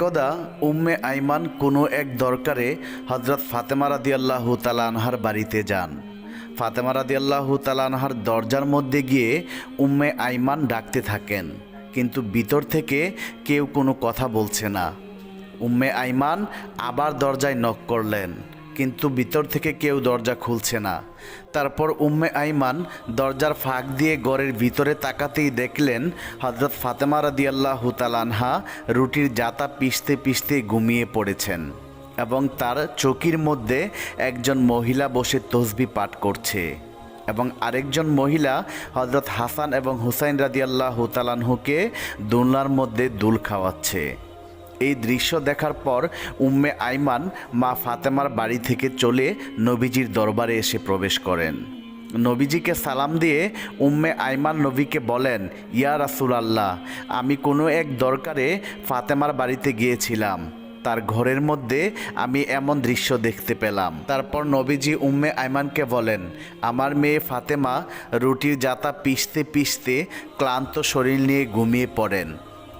একদা উম্মে আইমান কোনো এক দরকারে হজরত ফাতেমা রাদিয়াল্লাহু তালানহার বাড়িতে যান। ফাতেমা রাদিয়াল্লাহু তালানহার দরজার মধ্যে গিয়ে উম্মে আইমান ডাকতে থাকেন, কিন্তু ভিতর থেকে কেউ কোনো কথা বলছে না। উম্মে আইমান আবার দরজায় নক করলেন। কিন্তু ভিতর থেকে কেউ দরজা খুলছে না। তারপর উম্মে আইমান দরজার ফাঁক দিয়ে ঘরের ভিতরে তাকাতেই দেখলেন হজরত ফাতেমা রাদিয়াল্লাহু তালানহা রুটির জাতা পিষতে পিষতে ঘুমিয়ে পড়েছেন এবং তার চকির মধ্যে একজন মহিলা বসে তসবি পাঠ করছে এবং আরেকজন মহিলা হজরত হাসান এবং হুসাইন রাদিয়াল্লাহু তালানহুকে দোলনার মধ্যে দুল খাওয়াচ্ছে। এই দৃশ্য দেখার পর উম্মে আইমান মা ফাতেমার বাড়ি থেকে চলে নবীজির দরবারে এসে প্রবেশ করেন। নবীজিকে সালাম দিয়ে উম্মে আইমান নবীকে বলেন, ইয়া রাসুল আল্লাহ আমি কোনো এক দরকারে ফাতেমার বাড়িতে গিয়েছিলাম। তার ঘরের মধ্যে আমি এমন দৃশ্য দেখতে পেলাম। তারপর নবীজি উম্মে আইমানকে বলেন, আমার মেয়ে ফাতেমা রুটির জাতা পিষতে পিষতে ক্লান্ত শরীর নিয়ে ঘুমিয়ে পড়েন।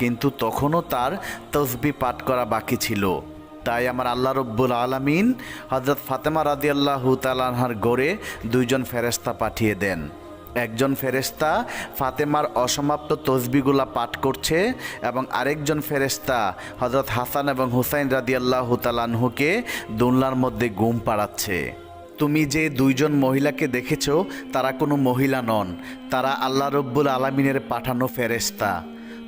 কিন্তু তখনও তার তসবি পাঠ করা বাকি ছিল। তাই আমার আল্লাহ রব্বুল আলমিন হজরত ফাতেমা রাদিয়াল্লাহ তালানহার গড়ে দুইজন ফেরেস্তা পাঠিয়ে দেন। একজন ফেরেস্তা ফাতেমার অসমাপ্ত তসবিগুলা পাঠ করছে এবং আরেকজন ফেরেস্তা হজরত হাসান এবং হুসাইন রাদিয়াল্লাহ তালানহুকে দুনলার মধ্যে গুম পাড়াচ্ছে। তুমি যে দুইজন মহিলাকে দেখেছ, তারা কোনো মহিলা নন, তারা আল্লাহ রব্বুল আলমিনের পাঠানো ফেরেস্তা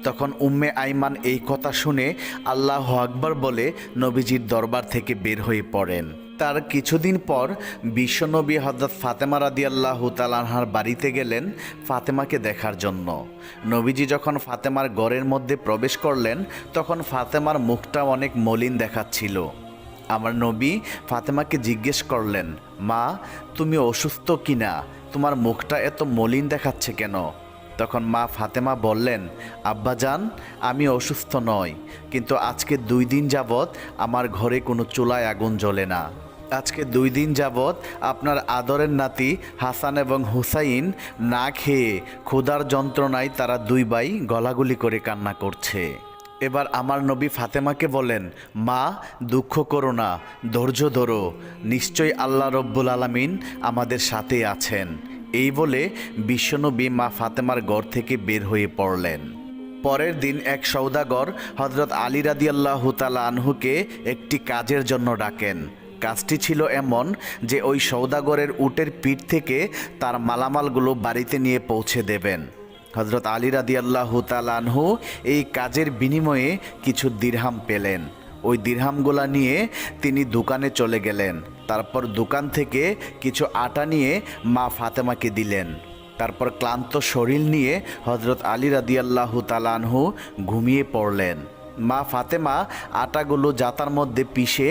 তখন উম্মে আইমান এই কথা শুনে আল্লাহ আকবর বলে, নবীজির দরবার থেকে বের হয়ে পড়েন। তার কিছুদিন পর বিশ্বনবী হজরত ফাতেমা রাদি আল্লাহ তালানহার বাড়িতে গেলেন ফাতেমাকে দেখার জন্য। নবীজি যখন ফাতেমার গড়ের মধ্যে প্রবেশ করলেন, তখন ফাতেমার মুখটা অনেক মলিন দেখাচ্ছিল। আমার নবী ফাতেমাকে জিজ্ঞেস করলেন, মা, তুমি অসুস্থ কিনা? তোমার মুখটা এত মলিন দেখাচ্ছে কেন? তখন মা ফাতেমা বললেন আব্বাজান আমি অসুস্থ নই, কিন্তু আজকে দুই দিন যাবৎ আমার ঘরে কোনো চুলায় আগুন জ্বলে না। আজকে দুই দিন যাবৎ আপনার আদরের নাতি হাসান এবং হুসাইন না খেয়ে ক্ষুধার যন্ত্রণায় তারা দুই ভাই গলাগুলি করে কান্না করছে। এবার আমার নবী ফাতেমাকে বলেন, মা, দুঃখ করো না, ধৈর্য ধরো, নিশ্চয়ই আল্লাহ রব্বুল আলামিন আমাদের সাথে আছেন। এই বলে বিশ্বনবী মা ফাতেমার ঘর থেকে বের হয়ে পড়লেন। পরের দিন এক সৌদাগর হজরত আলী রাদি আল্লাহ তালা আনহুকে একটি কাজের জন্য ডাকেন। কাজটি ছিল এমন যে ওই সৌদাগরের উটের পিঠ থেকে তার মালামালগুলো বাড়িতে নিয়ে পৌঁছে দেবেন। হজরত আলী রাদি আল্লাহ আনহু এই কাজের বিনিময়ে কিছু দিরহাম পেলেন। ওই দিরহামগুলা নিয়ে তিনি দোকানে চলে গেলেন। তারপর দোকান থেকে কিছু আটা নিয়ে মা ফাতেমাকে দিলেন। তারপর ক্লান্ত শরীর নিয়ে হজরত আলী রাদিয়াল্লাহু তালানহু ঘুমিয়ে পড়লেন। মা ফাতেমা আটাগুলো জাতার মধ্যে পিষে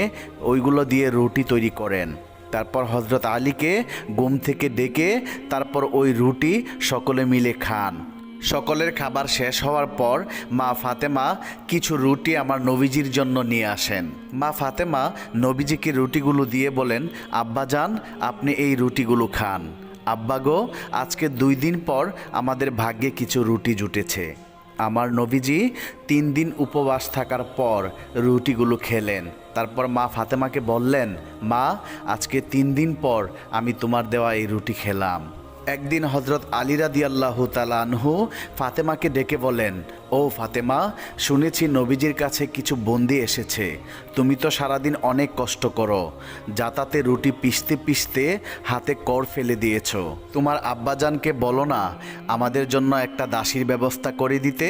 ওইগুলো দিয়ে রুটি তৈরি করেন। তারপর হজরত আলীকে ঘুম থেকে ডেকে তারপর ওই রুটি সকলে মিলে খান। সকলের খাবার শেষ হওয়ার পর মা ফাতেমা কিছু রুটি আমার নবীজির জন্য নিয়ে আসেন। মা ফাতেমা নবীজিকে রুটিগুলো দিয়ে বলেন আব্বাজান আপনি এই রুটিগুলো খান। আব্বা গো, আজকে দুই দিন পর আমাদের ভাগ্যে কিছু রুটি জুটেছে। আমার নবীজি তিন দিন উপবাস থাকার পর রুটিগুলো খেলেন। তারপর মা ফাতেমাকে বললেন, মা, আজকে তিন দিন পর আমি তোমার দেওয়া এই রুটি খেলাম। একদিন হজরত আলী রাদি আল্লাহ তালানহু ফাতেমাকে ডেকে বলেন, ও ফাতেমা, শুনেছি নবীজির কাছে কিছু বন্দি এসেছে। তুমি তো সারাদিন অনেক কষ্ট করো। যাতাতে রুটি পিষতে পিষতে হাতে কর ফেলে দিয়েছ। তোমার আব্বাজানকে বলো না, আমাদের জন্য একটা দাসীর ব্যবস্থা করে দিতে।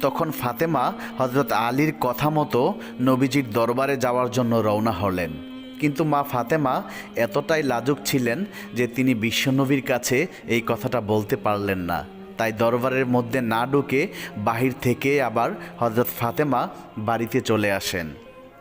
তখন ফাতেমা হজরত আলীর কথা মতো নবীজির দরবারে যাওয়ার জন্য রওনা হলেন। কিন্তু মা ফাতেমা এতটাই লাজুক ছিলেন যে তিনি বিশ্বনবীর কাছে এই কথাটা বলতে পারলেন না। তাই দরবারের মধ্যে না ঢুকে বাহির থেকে আবার হজরত ফাতেমা বাড়িতে চলে আসেন।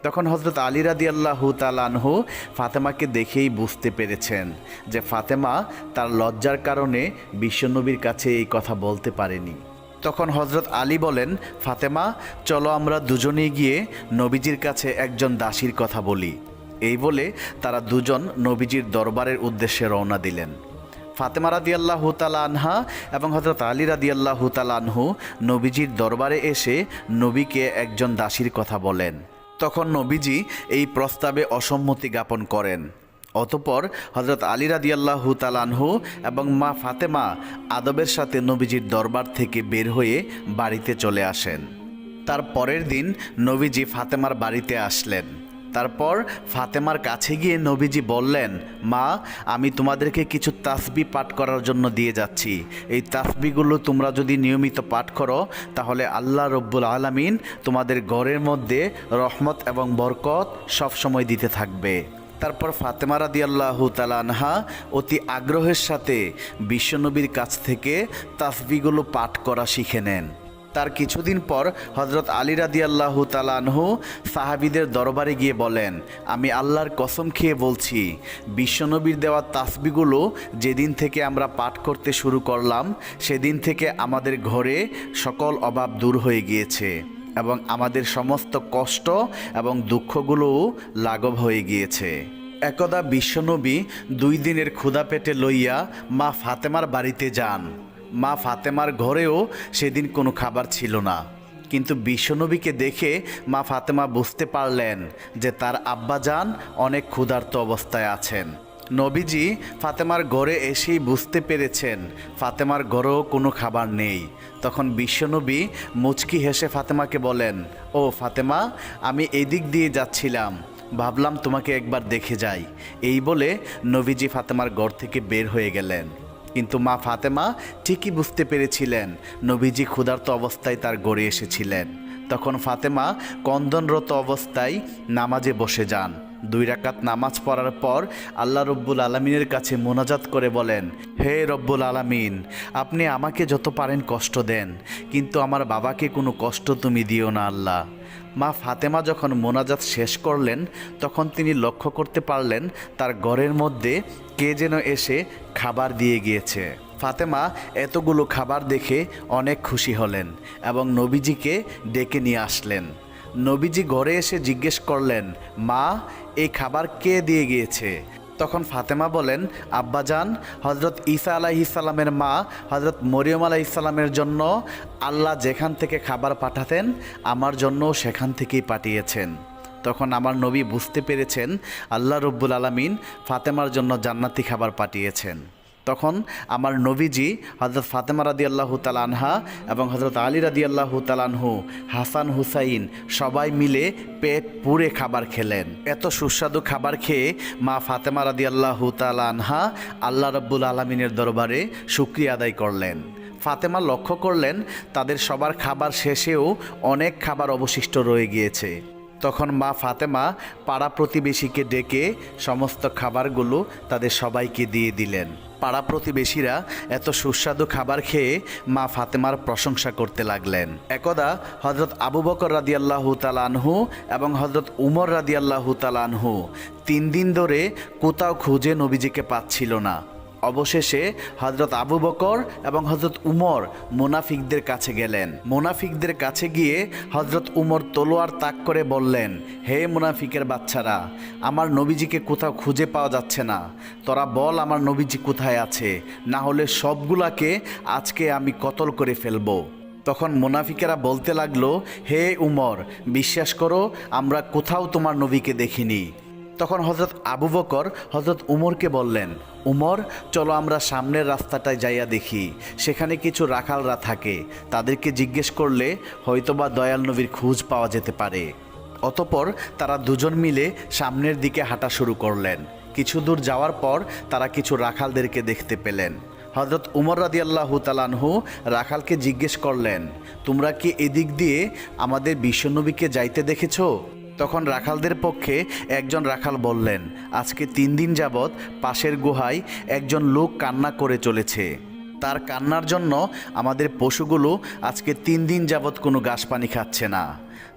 তখন হজরত আলী রাদি আল্লাহ তালানহু ফাতেমাকে দেখেই বুঝতে পেরেছেন যে ফাতেমা তার লজ্জার কারণে বিশ্বনবীর কাছে এই কথা বলতে পারেনি। তখন হজরত আলী বলেন, ফাতেমা, চলো আমরা দুজনেই গিয়ে নবীজির কাছে একজন দাসীর কথা বলি। এই বলে তারা দুজন নবীজির দরবারের উদ্দেশ্যে রওনা দিলেন। ফাতেমা আল্লাহ আনহা এবং হজরত আলী রাদি আল্লাহ আনহু নবীজির দরবারে এসে নবীকে একজন দাসীর কথা বলেন। তখন নবীজি এই প্রস্তাবে অসম্মতি জ্ঞাপন করেন। অতপর হজরত আলী রাদি আল্লাহ তালানহু এবং মা ফাতেমা আদবের সাথে নবীজির দরবার থেকে বের হয়ে বাড়িতে চলে আসেন। তার পরের দিন নবীজি ফাতেমার বাড়িতে আসলেন। তারপর ফাতেমার কাছে গিয়ে নবীজি বললেন, মা, আমি তোমাদেরকে কিছু তাসবি পাঠ করার জন্য দিয়ে যাচ্ছি। এই তাসবিগুলো তোমরা যদি নিয়মিত পাঠ করো, তাহলে আল্লাহ রব্বুল আলামিন তোমাদের ঘরের মধ্যে রহমত এবং বরকত সবসময় দিতে থাকবে। তারপর ফাতেমা রাদি আল্লাহ তালানহা অতি আগ্রহের সাথে বিশ্বনবীর কাছ থেকে তাসবিগুলো পাঠ করা শিখে নেন। তার কিছুদিন পর হজরত আলী রাদি আল্লাহ তালানহু সাহাবিদের দরবারে গিয়ে বলেন, আমি আল্লাহর কসম খেয়ে বলছি, বিশ্বনবীর দেওয়া তাসবিগুলো যেদিন থেকে আমরা পাঠ করতে শুরু করলাম, সেদিন থেকে আমাদের ঘরে সকল অভাব দূর হয়ে গিয়েছে এবং আমাদের সমস্ত কষ্ট এবং দুঃখগুলোও লাঘব হয়ে গিয়েছে। একদা বিশ্বনবী দুই দিনের ক্ষুধা পেটে লইয়া মা ফাতেমার বাড়িতে যান। মা ফাতেমার ঘরেও সেদিন কোনো খাবার ছিল না। কিন্তু বিশ্বনবীকে দেখে মা ফাতেমা বুঝতে পারলেন যে তার আব্বাজান অনেক ক্ষুধার্ত অবস্থায় আছেন। নবীজি ফাতেমার ঘরে এসেই বুঝতে পেরেছেন ফাতেমার ঘরেও কোনো খাবার নেই। তখন বিশ্বনবী মুচকি হেসে ফাতেমাকে বলেন, ও ফাতেমা, আমি এদিক দিয়ে যাচ্ছিলাম। ভাবলাম তোমাকে একবার দেখে যাই। এই বলে নবীজি ফাতেমার ঘর থেকে বের হয়ে গেলেন। কিন্তু মা ফাতেমা ঠিকই বুঝতে পেরেছিলেন, নবীজি ক্ষুধার্ত অবস্থায় তার গড়ে এসেছিলেন। তখন ফাতেমা কন্দনরত অবস্থায় নামাজে বসে যান। দুই রাকাত নামাজ পড়ার পর আল্লাহ রব্বুল আলমিনের কাছে মোনাজাত করে বলেন, হে রব্বুল আলামিন, আপনি আমাকে যত পারেন কষ্ট দেন, কিন্তু আমার বাবাকে কোনো কষ্ট তুমি দিও না আল্লাহ। মা ফাতেমা যখন মোনাজাত শেষ করলেন, তখন তিনি লক্ষ্য করতে পারলেন তার ঘরের মধ্যে কে যেন এসে খাবার দিয়ে গিয়েছে। ফাতেমা এতগুলো খাবার দেখে অনেক খুশি হলেন এবং নবীজিকে ডেকে নিয়ে আসলেন। নবীজি ঘরে এসে জিজ্ঞেস করলেন, মা, এই খাবার কে দিয়ে গিয়েছে? তখন ফাতেমা বলেন আব্বাজান হজরত ঈসা আলাইসাল্লামের মা হজরত মরিয়ম আলাইসাল্লামের জন্য আল্লাহ যেখান থেকে খাবার পাঠাতেন, আমার জন্য সেখান থেকেই পাঠিয়েছেন। তখন আমার নবী বুঝতে পেরেছেন, আল্লাহ রব্বুল আলমিন ফাতেমার জন্য জান্নাতি খাবার পাঠিয়েছেন। তখন আমার নবীজি হজরত ফাতেমা রাদি আল্লাহ তালানহা এবং হজরত আলী রাদি আল্লাহ তালানহু হাসান হুসাইন সবাই মিলে পেট পুরে খাবার খেলেন। এত সুস্বাদু খাবার খেয়ে মা ফাতেমা রাদি আল্লাহ তালানহা আল্লাহ রব্বুল আলমিনের দরবারে শুক্রিয়া আদায় করলেন। ফাতেমা লক্ষ্য করলেন তাদের সবার খাবার শেষেও অনেক খাবার অবশিষ্ট রয়ে গিয়েছে। তখন মা ফাতেমা পাড়া প্রতিবেশীকে ডেকে সমস্ত খাবারগুলো তাদের সবাইকে দিয়ে দিলেন। পাড়া প্রতিবেশীরা এত সুস্বাদু খাবার খেয়ে মা ফাতেমার প্রশংসা করতে লাগলেন। একদা হজরত আবু বকর রাদিয়াল্লাহু তালানহু এবং হজরত উমর রাদিয়াল্লাহু তালানহু তিন দিন ধরে কোথাও খুঁজে নবীজিকে পাচ্ছিল না। অবশেষে হজরত আবু বকর এবং হজরত উমর মোনাফিকদের কাছে গেলেন। মোনাফিকদের কাছে গিয়ে হজরত উমর তলোয়ার তাক করে বললেন, হে মোনাফিকের বাচ্চারা, আমার নবীজিকে কোথাও খুঁজে পাওয়া যাচ্ছে না। তোরা বল আমার নবীজি কোথায় আছে? না হলে সবগুলাকে আজকে আমি কতল করে ফেলব? তখন মোনাফিকেরা বলতে লাগল, হে উমর, বিশ্বাস করো, আমরা কোথাও তোমার নবীকে দেখিনি। তখন হজরত আবু বকর হজরত উমরকে বললেন, উমর, চলো আমরা সামনের রাস্তাটায় যাইয়া দেখি। সেখানে কিছু রাখালরা থাকে। তাদেরকে জিজ্ঞেস করলে হয়তোবা দয়াল নবীর খোঁজ পাওয়া যেতে পারে। অতপর তারা দুজন মিলে সামনের দিকে হাঁটা শুরু করলেন। কিছু দূর যাওয়ার পর তারা কিছু রাখালদেরকে দেখতে পেলেন। হজরত উমর রাদি আল্লাহ তালানহু রাখালকে জিজ্ঞেস করলেন, তোমরা কি এদিক দিয়ে আমাদের বিশ্বনবীকে যাইতে দেখেছ? তখন রাখালদের পক্ষে একজন রাখাল বললেন, আজকে তিন দিন যাবৎ পাশের গুহায় একজন লোক কান্না করে চলেছে। তার কান্নার জন্য আমাদের পশুগুলো আজকে তিন দিন যাবৎ কোনো ঘাস পানি খাচ্ছে না।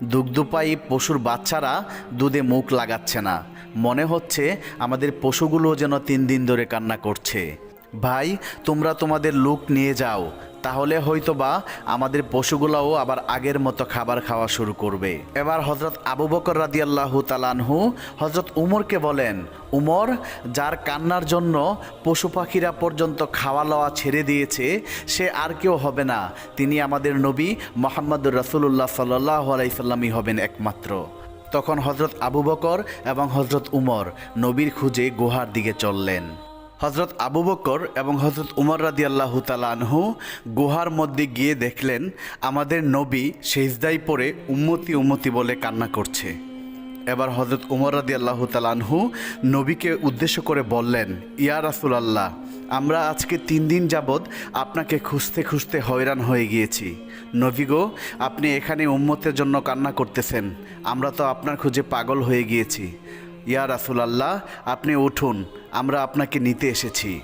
দুগ্ধপায়ী পশুর বাচ্চারা দুধে মুখ লাগাচ্ছে না। মনে হচ্ছে আমাদের পশুগুলো যেন তিন দিন ধরে কান্না করছে। ভাই, তোমরা তোমাদের লোক নিয়ে যাও। তাহলে হয়তোবা আমাদের পশুগুলাও আবার আগের মতো খাবার খাওয়া শুরু করবে। এবার হজরত আবু বকর রাদিয়াল্লাহু তালানহু হজরত উমরকে বলেন, উমর, যার কান্নার জন্য পশু পাখিরা পর্যন্ত খাওয়া লওয়া ছেড়ে দিয়েছে, সে আর কেউ হবে না। তিনি আমাদের নবী মোহাম্মদুর রাসুল্লাহ সাল্লাহ আলাইসাল্লামই হবেন একমাত্র। তখন হজরত আবু বকর এবং হজরত উমর নবীর খুঁজে গুহার দিকে চললেন। হজরত আবু বকর এবং হজরত উমর রাদি আল্লাহ তালানহু গুহার মধ্যে গিয়ে দেখলেন আমাদের নবী সেজদাই পরে উম্মতি উম্মতি বলে কান্না করছে। এবার হজরত উমর রাদি আল্লাহ তালানহু নবীকে উদ্দেশ্য করে বললেন, ইয়া রাসুল আল্লাহ আমরা আজকে তিন দিন যাবৎ আপনাকে খুঁজতে খুঁজতে হয়রান হয়ে গিয়েছি। নবী গো, আপনি এখানে উম্মতের জন্য কান্না করতেছেন, আমরা তো আপনার খুঁজে পাগল হয়ে গিয়েছি। ইয়া রাসুল আল্লাহ আপনি উঠুন, আমরা আপনাকে নিতে এসেছি।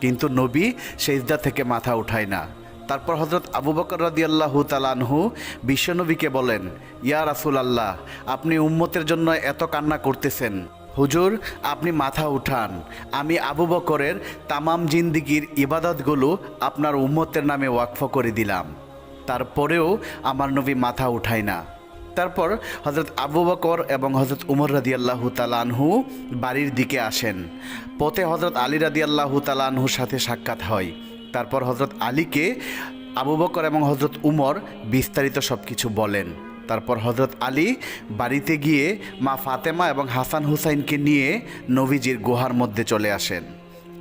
কিন্তু নবী সেজদা থেকে মাথা উঠায় না। তারপর হজরত আবু বকর রাদি আল্লাহ তালানহু বিশ্বনবীকে বলেন, ইয়া রাসুল আল্লাহ আপনি উম্মতের জন্য এত কান্না করতেছেন। হুজুর, আপনি মাথা উঠান। আমি আবু বকরের তামাম জিন্দিগির ইবাদতগুলো আপনার উম্মতের নামে ওয়াকফ করে দিলাম। তারপরেও আমার নবী মাথা উঠায় না। তারপর হজরত আবু বকর এবং হজরত উমর রাদি আল্লাহু তালানহু বাড়ির দিকে আসেন। পথে হজরত আলী রাদি আল্লাহু তালানহুর সাথে সাক্ষাৎ হয়। তারপর হজরত আলীকে আবু বকর এবং হজরত উমর বিস্তারিত সব কিছু বলেন। তারপর হজরত আলী বাড়িতে গিয়ে মা ফাতেমা এবং হাসান হুসাইনকে নিয়ে নবীজির গুহার মধ্যে চলে আসেন।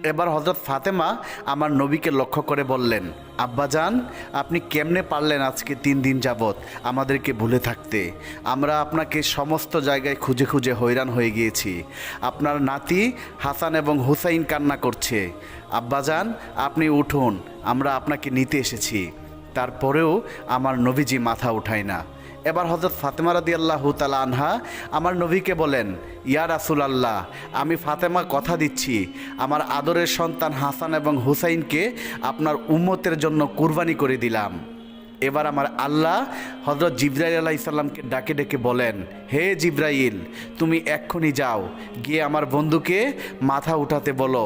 এবার হজরত ফাতেমা আমার নবীকে লক্ষ্য করে বললেন আব্বাজান আপনি কেমনে পারলেন আজকে তিন দিন যাবৎ আমাদেরকে ভুলে থাকতে? আমরা আপনাকে সমস্ত জায়গায় খুঁজে খুঁজে হয়রান হয়ে গিয়েছি। আপনার নাতি হাসান এবং হুসাইন কান্না করছে। আব্বাজান আপনি উঠুন, আমরা আপনাকে নিতে এসেছি। তারপরেও আমার নবীজি মাথা উঠায় না। এবার হজরত ফাতেমা রাদি আল্লাহ তালা আনহা আমার নবীকে বলেন, ইয়া রাসুল আল্লাহ আমি ফাতেমা কথা দিচ্ছি। আমার আদরের সন্তান হাসান এবং হুসাইনকে আপনার উম্মতের জন্য কুরবানি করে দিলাম। এবার আমার আল্লাহ হজরত জিব্রাইল আলাহ ইসাল্লামকে ডাকে ডেকে বলেন, হে জিব্রাইল, তুমি এক্ষুনি যাও, গিয়ে আমার বন্ধুকে মাথা উঠাতে বলো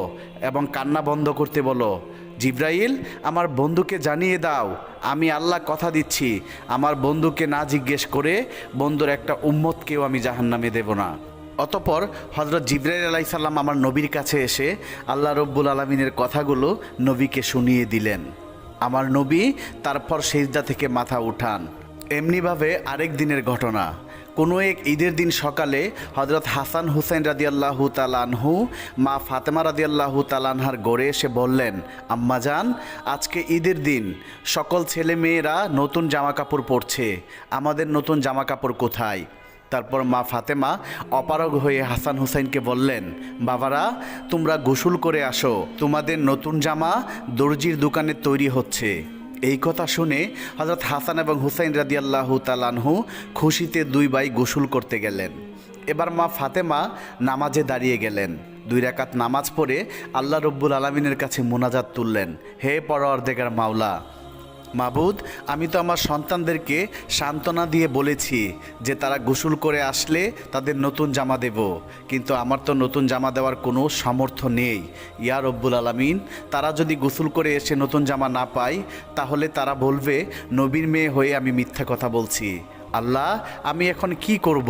এবং কান্না বন্ধ করতে বলো। জিব্রাইল, আমার বন্ধুকে জানিয়ে দাও, আমি আল্লাহ কথা দিচ্ছি। আমার বন্ধুকে না জিজ্ঞেস করে বন্ধুর একটা উম্মতকেও আমি জাহান্নামে দেব না। অতপর হজরত জিব্রাইল আলাই সাল্লাম আমার নবীর কাছে এসে আল্লাহ রব্বুল আলমিনের কথাগুলো নবীকে শুনিয়ে দিলেন। আমার নবী তারপর সেজদা থেকে মাথা উঠান। এমনিভাবে আরেক দিনের ঘটনা। কোনো এক ঈদের দিন সকালে হজরত হাসান হুসাইন রাদিয়াল্লাহু তালানহু মা ফাতেমা রাদিয়াল্লাহু তালানহার গড়ে এসে বললেন আম্মাজান আজকে ঈদের দিন, সকল ছেলে মেয়েরা নতুন জামা কাপড় পরছে, আমাদের নতুন জামা কাপড় কোথায়? তারপর মা ফাতেমা অপারগ হয়ে হাসান হুসাইনকে বললেন, বাবারা, তোমরা গোসল করে আসো, তোমাদের নতুন জামা দর্জির দোকানে তৈরি হচ্ছে। এই কথা শুনে হজরত হাসান এবং হুসাইন রাদিয়াল্লাহু তালানহু খুশিতে দুই ভাই গোসল করতে গেলেন। এবার মা ফাতেমা নামাজে দাঁড়িয়ে গেলেন। দুই রাকাত নামাজ পড়ে আল্লাহ রব্বুল আলমিনের কাছে মোনাজাত তুললেন। হে পর অর্ধেকের মাওলা মাবুদ, আমি তো আমার সন্তানদেরকে সান্ত্বনা দিয়ে বলেছি যে তারা গোসল করে আসলে তাদের নতুন জামা দেব। কিন্তু আমার তো নতুন জামা দেওয়ার কোনো সামর্থ্য নেই। ইয়া রব্বুল আলমিন, তারা যদি গোসল করে এসে নতুন জামা না পায়, তাহলে তারা বলবে, নবীর মেয়ে হয়ে আমি মিথ্যা কথা বলছি। আল্লাহ, আমি এখন কি করব।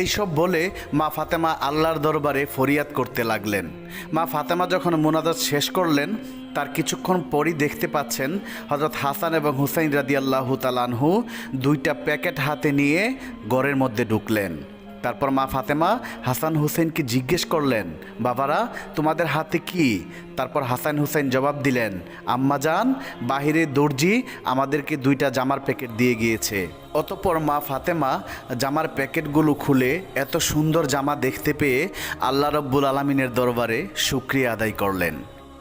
এইসব বলে মা ফাতেমা আল্লাহর দরবারে ফরিয়াদ করতে লাগলেন। মা ফাতেমা যখন মোনাজাত শেষ করলেন তার কিছুক্ষণ পরই দেখতে পাচ্ছেন হজরত হাসান এবং হুসাইন রাদি আল্লাহ তালানহু দুইটা প্যাকেট হাতে নিয়ে ঘরের মধ্যে ঢুকলেন। তারপর মা ফাতেমা হাসান হুসেনকে জিজ্ঞেস করলেন, বাবারা, তোমাদের হাতে কি? তারপর হাসান হুসেন জবাব দিলেন, আম্মা যান বাহিরে দর্জি আমাদেরকে দুইটা জামার প্যাকেট দিয়ে গিয়েছে। অতপর মা ফাতেমা জামার প্যাকেটগুলো খুলে এত সুন্দর জামা দেখতে পেয়ে আল্লাহ রব্বুল আলমিনের দরবারে সুক্রিয়া আদায় করলেন।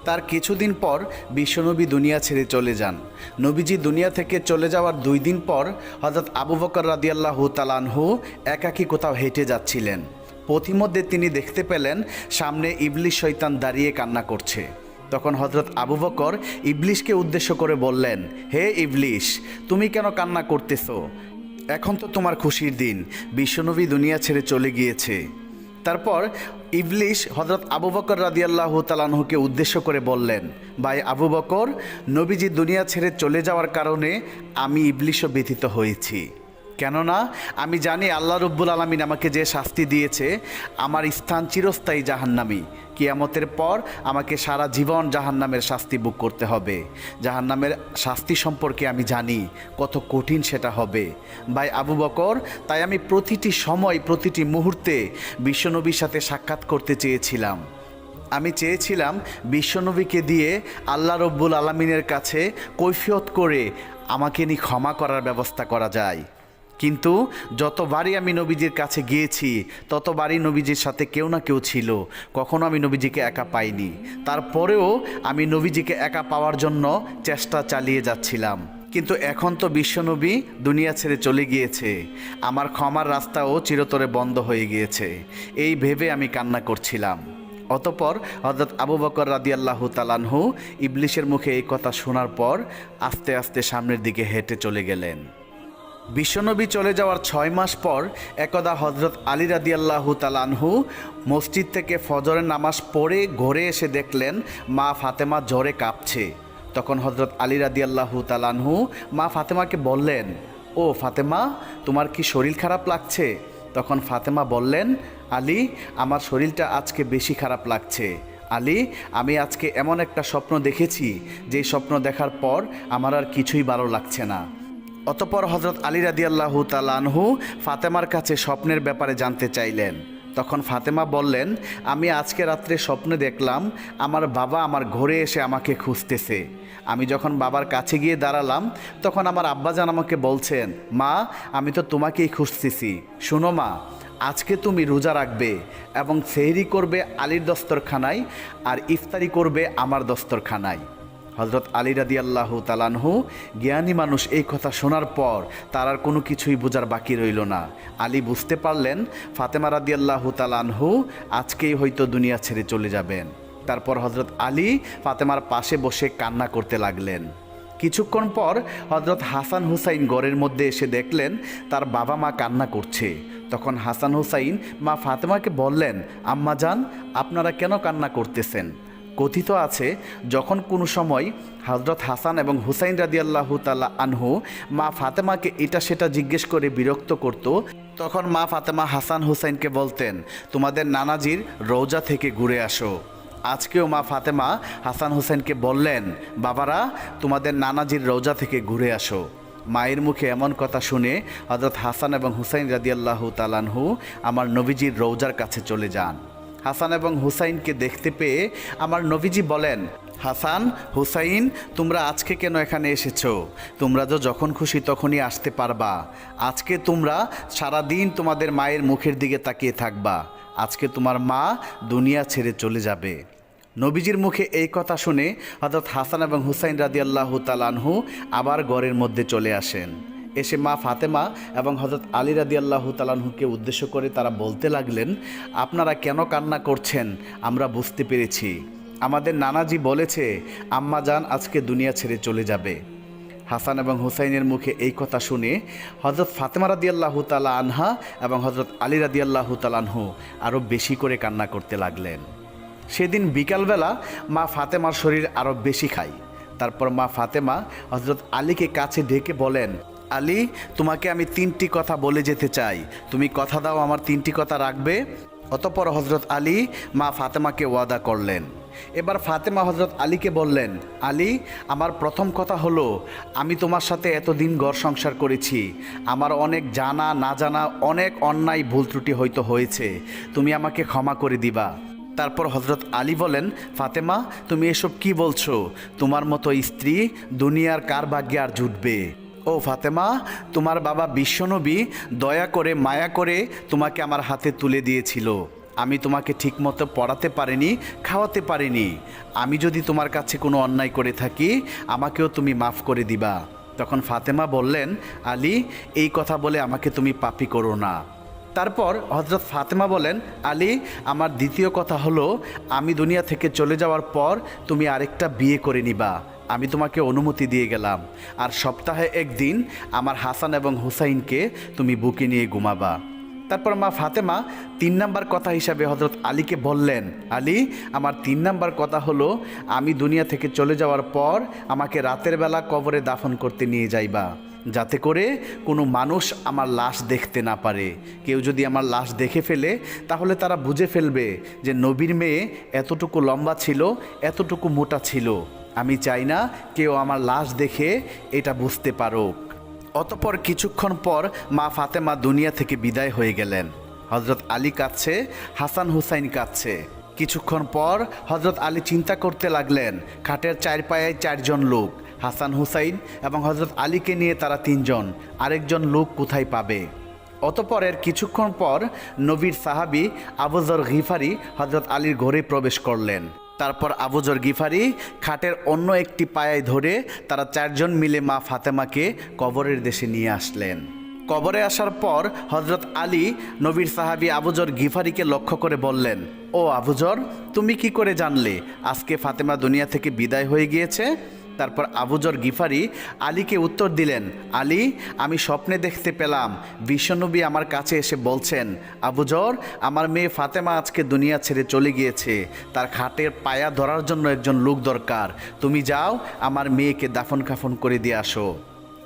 তার কিছুদিন পর বিশ্বনবী দুনিয়া ছেড়ে চলে যান। নবীজি দুনিয়া থেকে চলে যাওয়ার দুই দিন পর হজরত আবু বকর রাদিয়াল্লাহু তালানহু একাকী কোথাও হেঁটে যাচ্ছিলেন। পথিমধ্যে তিনি দেখতে পেলেন, সামনে ইবলিশ শৈতান দাঁড়িয়ে কান্না করছে। তখন হজরত আবু বকর ইবলিশকে উদ্দেশ্য করে বললেন, হে ইবলিশ, তুমি কেন কান্না করতেছো? এখন তো তোমার খুশির দিন। বিশ্বনবী দুনিয়া ছেড়ে চলে গিয়েছে। তারপর ইবলিশ হজরত আবু বকর রাদিয়াল্লাহু তালানহুকে উদ্দেশ্য করে বললেন, ভাই আবু বকর, নবীজি দুনিয়া ছেড়ে চলে যাওয়ার কারণে আমি ইবলিশও ব্যথিত হয়েছি। কেননা আমি জানি আল্লাহ রব্বুল আলমিন আমাকে যে শাস্তি দিয়েছে, আমার স্থান চিরস্থায়ী জাহান্নামি। কিয়ামতের পর আমাকে সারা জীবন জাহান্নামের শাস্তি বুক করতে হবে। জাহান্নামের শাস্তি সম্পর্কে আমি জানি কত কঠিন সেটা হবে। ভাই আবু বকর, তাই আমি প্রতিটি সময়, প্রতিটি মুহূর্তে বিশ্বনবীর সাথে সাক্ষাৎ করতে চেয়েছিলাম। আমি চেয়েছিলাম বিশ্বনবীকে দিয়ে আল্লাহ রব্বুল আলমিনের কাছে কৈফিয়ত করে আমাকে নিয়ে ক্ষমা করার ব্যবস্থা করা যায়। কিন্তু যতবারই আমি নবীজির কাছে গিয়েছি, ততবারই নবীজির সাথে কেউ না কেউ ছিল। কখনো আমি নবীজিকে একা পাইনি। তারপরেও আমি নবীজিকে একা পাওয়ার জন্য চেষ্টা চালিয়ে যাচ্ছিলাম। কিন্তু এখন তো বিশ্বনবী দুনিয়া ছেড়ে চলে গিয়েছে। আমার ক্ষমার রাস্তাও চিরতরে বন্ধ হয়ে গিয়েছে। এই ভেবে আমি কান্না করছিলাম। অতপর হজরত আবু বকর রাদি রাদিয়াল্লাহু তালানহু ইবলিশের মুখে এই কথা শোনার পর আস্তে আস্তে সামনের দিকে হেঁটে চলে গেলেন। বিশ্বনবী চলে যাওয়ার ছয় মাস পর একদা হজরত আলী রাদিয়াল্লাহু তালানহু মসজিদ থেকে ফজরের নামাজ পড়ে ঘরে এসে দেখলেন মা ফাতেমা জ্বরে কাঁপছে। তখন হজরত আলী রাদিয়াল্লাহু তালানহু মা ফাতেমাকে বললেন, ও ফাতেমা, তোমার কি শরীর খারাপ লাগছে? তখন ফাতেমা বললেন, আলী, আমার শরীরটা আজকে বেশি খারাপ লাগছে। আলী, আমি আজকে এমন একটা স্বপ্ন দেখেছি, যে স্বপ্ন দেখার পর আমার আর কিছুই ভালো লাগছে না। অতপর হজরত আলী রাদিয়াল্লাহু তালানহু ফাতেমার কাছে স্বপ্নের ব্যাপারে জানতে চাইলেন। তখন ফাতেমা বললেন, আমি আজকে রাত্রে স্বপ্নে দেখলাম, আমার বাবা আমার ঘরে এসে আমাকে খুঁজতেছে। আমি যখন বাবার কাছে গিয়ে দাঁড়ালাম, তখন আমার আব্বাজান আমাকে বলছেন, মা, আমি তো তোমাকেই খুঁজতেছি। শোনো মা, আজকে তুমি রোজা রাখবে এবং সেহরি করবে আলীর দস্তরখানায় আর ইফতারি করবে আমার দস্তরখানায়। হজরত আলী রাদি আল্লাহ তালানহু জ্ঞানী মানুষ এই কথা শোনার পর তার আর কোনো কিছুই বোঝার বাকি রইল না। আলী বুঝতে পারলেন, ফাতেমা রাদি আল্লাহ তালানহু আজকেই হয়তো দুনিয়া ছেড়ে চলে যাবেন। তারপর হজরত আলী ফাতেমার পাশে বসে কান্না করতে লাগলেন। কিছুক্ষণ পর হজরত হাসান হুসাইন গড়ের মধ্যে এসে দেখলেন, তার বাবা মা কান্না করছে। তখন হাসান হুসাইন মা ফাতেমাকে বললেন, আম্মা যান, আপনারা কেন কান্না করতেছেন? কথিত আছে, যখন কোনো সময় হজরত হাসান এবং হুসাইন রাদিয়াল্লাহু তালা আনহু মা ফাতেমাকে এটা সেটা জিজ্ঞেস করে বিরক্ত করত, তখন মা ফাতেমা হাসান হুসাইনকে বলতেন, তোমাদের নানাজির রৌজা থেকে ঘুরে আসো। আজকেও মা ফাতেমা হাসান হুসাইনকে বললেন, বাবারা, তোমাদের নানাজির রৌজা থেকে ঘুরে আসো। মায়ের মুখে এমন কথা শুনে হজরত হাসান এবং হুসাইন রাদিয়াল্লাহু তালানহু আমার নবীজির রৌজার কাছে চলে যান। হাসান এবং হুসাইনকে দেখতে পেয়ে আমার নবীজি বলেন, হাসান, হুসাইন, তোমরা আজকে কেন এখানে এসেছ? তোমরা তো যখন খুশি তখনই আসতে পারবা। আজকে তোমরা সারা দিন তোমাদের মায়ের মুখের দিকে তাকিয়ে থাকবা। আজকে তোমার মা দুনিয়া ছেড়ে চলে যাবে। নবীজির মুখে এই কথা শুনে হজরত হাসান এবং হুসাইন রাদি আল্লাহ তালানহু আবার ঘরের মধ্যে চলে আসেন। এসে মা ফাতেমা এবং হজরত আলী রাদি আল্লাহ তালানহুকে উদ্দেশ্য করে তারা বলতে লাগলেন, আপনারা কেন কান্না করছেন? আমরা বুঝতে পেরেছি। আমাদের নানাজি বলেছে, আম্মা যান আজকে দুনিয়া ছেড়ে চলে যাবে। হাসান এবং হুসাইনের মুখে এই কথা শুনে হজরত ফাতেমা রাদি আল্লাহ তালা আনহা এবং হজরত আলী রাদি আল্লাহ তালানহু আরও বেশি করে কান্না করতে লাগলেন। সেদিন বিকালবেলা মা ফাতেমার শরীর আরও বেশি খায়। তারপর মা ফাতেমা হজরত আলীকে কাছে ডেকে বলেন আলী, তোমাকে আমি তিনটি কথা বলে যেতে চাই। তুমি কথা দাও, আমার তিনটি কথা রাখবে। অতপর হজরত আলী মা ফাতেমাকে ওয়াদা করলেন। এবার ফাতেমা হজরত আলীকে বললেন, আলী, আমার প্রথম কথা হলো, আমি তোমার সাথে এতদিন ঘর সংসার করেছি। আমার অনেক জানা, না জানা, অনেক অন্যায় ভুল ত্রুটি হয়তো হয়েছে। তুমি আমাকে ক্ষমা করে দিবা। তারপর হজরত আলী বলেন, ফাতেমা, তুমি এসব কি বলছো? তোমার মতো স্ত্রী দুনিয়ার কার ভাগ্যে আর জুটবে? ও ফাতেমা, তোমার বাবা বিশ্বনবী দয়া করে, মায়া করে তোমাকে আমার হাতে তুলে দিয়েছিল। আমি তোমাকে ঠিকমতো পড়াতে পারিনি, খাওয়াতে পারিনি। আমি যদি তোমার কাছে কোনো অন্যায় করে থাকি, আমাকেও তুমি মাফ করে দিবা। তখন ফাতেমা বললেন, আলী, এই কথা বলে আমাকে তুমি পাপি করো না। তারপর হজরত ফাতেমা বলেন, আলী, আমার দ্বিতীয় কথা হলো, আমি দুনিয়া থেকে চলে যাওয়ার পর তুমি আরেকটা বিয়ে করে নিবা। আমি তোমাকে অনুমতি দিয়ে গেলাম। আর সপ্তাহে একদিন আমার হাসান এবং হুসাইনকে তুমি বুকে নিয়ে ঘুমাবা। তারপর মা ফাতেমা তিন নাম্বার কথা হিসাবে হজরত আলীকে বললেন, আলী, আমার তিন নাম্বার কথা হলো, আমি দুনিয়া থেকে চলে যাওয়ার পর আমাকে রাতের বেলা কবরে দাফন করতে নিয়ে যাইবা। যাতে করে কোনো মানুষ আমার লাশ দেখতে না পারে। কেউ যদি আমার লাশ দেখে ফেলে, তাহলে তারা বুঝে ফেলবে যে নবীর মেয়ে এতটুকু লম্বা ছিল, এতটুকু মোটা ছিল। আমি চাই না কেউ আমার লাশ দেখে এটা বুঝতে পারুক। অতপর কিছুক্ষণ পর মা ফাতেমা দুনিয়া থেকে বিদায় হয়ে গেলেন। হজরত আলী কাঁদছে, হাসান হুসাইন কাঁদছে। কিছুক্ষণ পর হজরত আলী চিন্তা করতে লাগলেন, খাটের চার পায়ে চারজন লোক, হাসান হুসাইন এবং হজরত আলীকে নিয়ে তারা তিনজন, আরেকজন লোক কোথায় পাবে? অতপরের কিছুক্ষণ পর নবীর সাহাবি আবুজর গিফারি হজরত আলীর ঘরে প্রবেশ করলেন। তারপর আবুজর গিফারি খাটের অন্য একটি পায়ায় ধরে তারা চারজন মিলে মা ফাতেমাকে কবরের দেশে নিয়ে আসলেন। কবরে আসার পর হজরত আলী নবীর সাহাবি আবুজর গিফারিকে লক্ষ্য করে বললেন, ও আবুজর তুমি কি করে জানলে আজকে ফাতেমা দুনিয়া থেকে বিদায় হয়ে গিয়েছে? তারপর আবুজর গিফারি আলীকে উত্তর দিলেন, আলী, আমি স্বপ্নে দেখতে পেলাম। বিশ্বনবী আমার কাছে এসে বলছেন আবুজর আমার মেয়ে ফাতেমা আজকে দুনিয়া ছেড়ে চলে গিয়েছে। তার খাটের পায়া ধরার জন্য একজন লোক দরকার। তুমি যাও, আমার মেয়েকে দাফন কাফন করে দিয়ে আসো।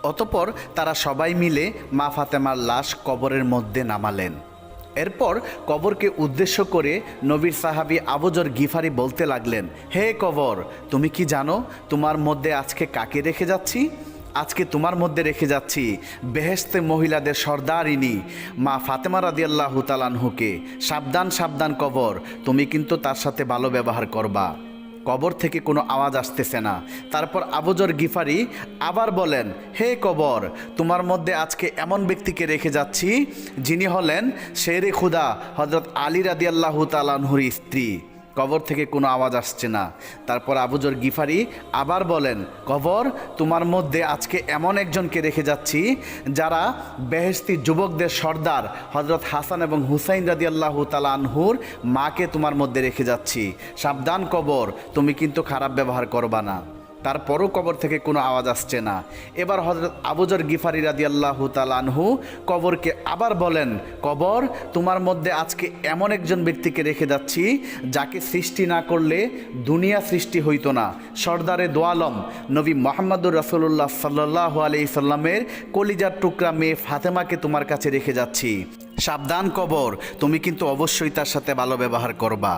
অতপর তারা সবাই মিলে মা ফাতেমার লাশ কবরের মধ্যে নামালেন। এরপর কবরকে উদ্দেশ্য করে নবীর সাহাবি আবজর গিফারি বলতে লাগলেন, হে কবর, তুমি কি জানো তোমার মধ্যে আজকে কাকে রেখে যাচ্ছি? আজকে তোমার মধ্যে রেখে যাচ্ছি বেহেস্তে মহিলাদের সর্দারিনী, মা ফাতেমা রাদিয়াল্লাহু তালানহুকে সাবধান সাবধান কবর, তুমি কিন্তু তার সাথে ভালো ব্যবহার করবা। কবর থেকে কোনো আওয়াজ আসতেছে না। তারপর আবুজর গিফারি আবার বলেন, হে কবর, তোমার মধ্যে আজকে এমন ব্যক্তিকে রেখে যাচ্ছি যিনি হলেন শেরে খুদা হজরত আলী রাদিয়াল্লাহু তালানহুর স্ত্রী। কবর থেকে কোনো আওয়াজ আসছে না। তারপর আবুজর গিফারি আবার বলেন, কবর, তোমার মধ্যে আজকে এমন একজনকে রেখে যাচ্ছি যারা বেহেস্তি যুবকদের সর্দার হজরত হাসান এবং হুসাইন রাদি আল্লাহ তালানহুর মাকে তোমার মধ্যে রেখে যাচ্ছি। সাবধান কবর, তুমি কিন্তু খারাপ ব্যবহার করবা না। তারপরও কবর থেকে কোনো আওয়াজ আসছে না। এবার হজরত আবুজর গিফারি রাদি আল্লাহ তালানহু কবরকে আবার বলেন, কবর, তোমার মধ্যে আজকে এমন একজন ব্যক্তিকে রেখে যাচ্ছি, যাকে সৃষ্টি না করলে দুনিয়া সৃষ্টি হইতো না। সর্দারে দোয়ালম নবী মোহাম্মদুর রসুল্লাহ সাল্লাহ আলি সাল্লামের কলিজার টুকরা মেয়ে ফাতেমাকে তোমার কাছে রেখে যাচ্ছি। সাবধান কবর, তুমি কিন্তু অবশ্যই তার সাথে ভালো ব্যবহার করবা।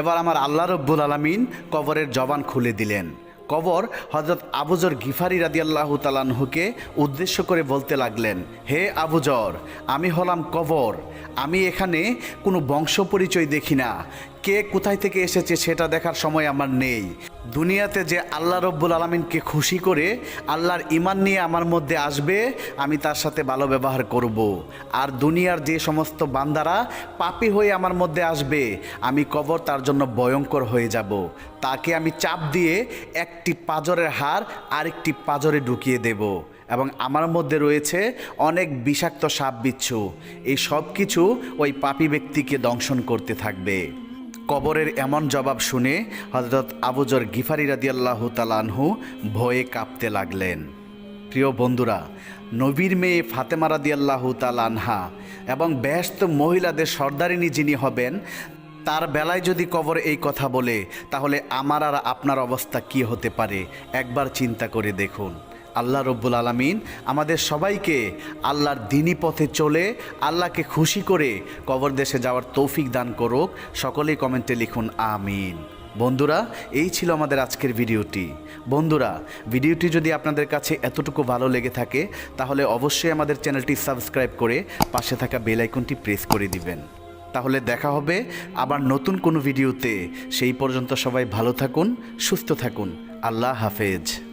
এবার আমার আল্লাহ রব্বুল আলমিন কবরের জবান খুলে দিলেন। কবর হজরত আবুজর গিফারি রাদিয়াল্লাহু তালানহুকে উদ্দেশ্য করে বলতে লাগলেন, হে আবুজর আমি হলাম কবর। আমি এখানে কোনো বংশ পরিচয় দেখি না। কে কোথায় থেকে এসেছে সেটা দেখার সময় আমার নেই। দুনিয়াতে যে আল্লাহ রব্বুল আলমিনকে খুশি করে আল্লাহর ইমান নিয়ে আমার মধ্যে আসবে, আমি তার সাথে ভালো ব্যবহার করব। আর দুনিয়ার যে সমস্ত বান্দারা পাপি হয়ে আমার মধ্যে আসবে, আমি কবর তার জন্য ভয়ঙ্কর হয়ে যাব। তাকে আমি চাপ দিয়ে একটি পাজরের হার আরেকটি পাজরে ঢুকিয়ে দেব এবং আমার মধ্যে রয়েছে অনেক বিষাক্ত সাপ বিচ্ছু। এই সব কিছু ওই পাপি ব্যক্তিকে দংশন করতে থাকবে। কবরের এমন জবাব শুনে হজরত আবুজর গিফারি রাদিয়াল্লাহু তালানহু ভয়ে কাঁপতে লাগলেন। প্রিয় বন্ধুরা, নবীর মেয়ে ফাতেমা রাদিয়াল্লাহু তালানহা এবং ব্যস্ত মহিলাদের সর্দারিনী যিনি হবেন, তার বেলায় যদি কবর এই কথা বলে, তাহলে আমার আর আপনার অবস্থা কি হতে পারে? একবার চিন্তা করে দেখুন। আল্লাহ রব্বুল আলমিন আমাদের সবাইকে আল্লাহর দিনী পথে চলে, আল্লাহকে খুশি করে কবর দেশে যাওয়ার তৌফিক দান করুক। সকলেই কমেন্টে লিখুন, আমিন। বন্ধুরা, এই ছিল আমাদের আজকের ভিডিওটি। বন্ধুরা, ভিডিওটি যদি আপনাদের কাছে এতটুকু ভালো লেগে থাকে, তাহলে অবশ্যই আমাদের চ্যানেলটি সাবস্ক্রাইব করে পাশে থাকা বেল আইকনটি প্রেস করে দিবেন। তাহলে দেখা হবে আবার নতুন কোনো ভিডিওতে। সেই পর্যন্ত সবাই ভালো থাকুন, সুস্থ থাকুন। আল্লাহ হাফেজ।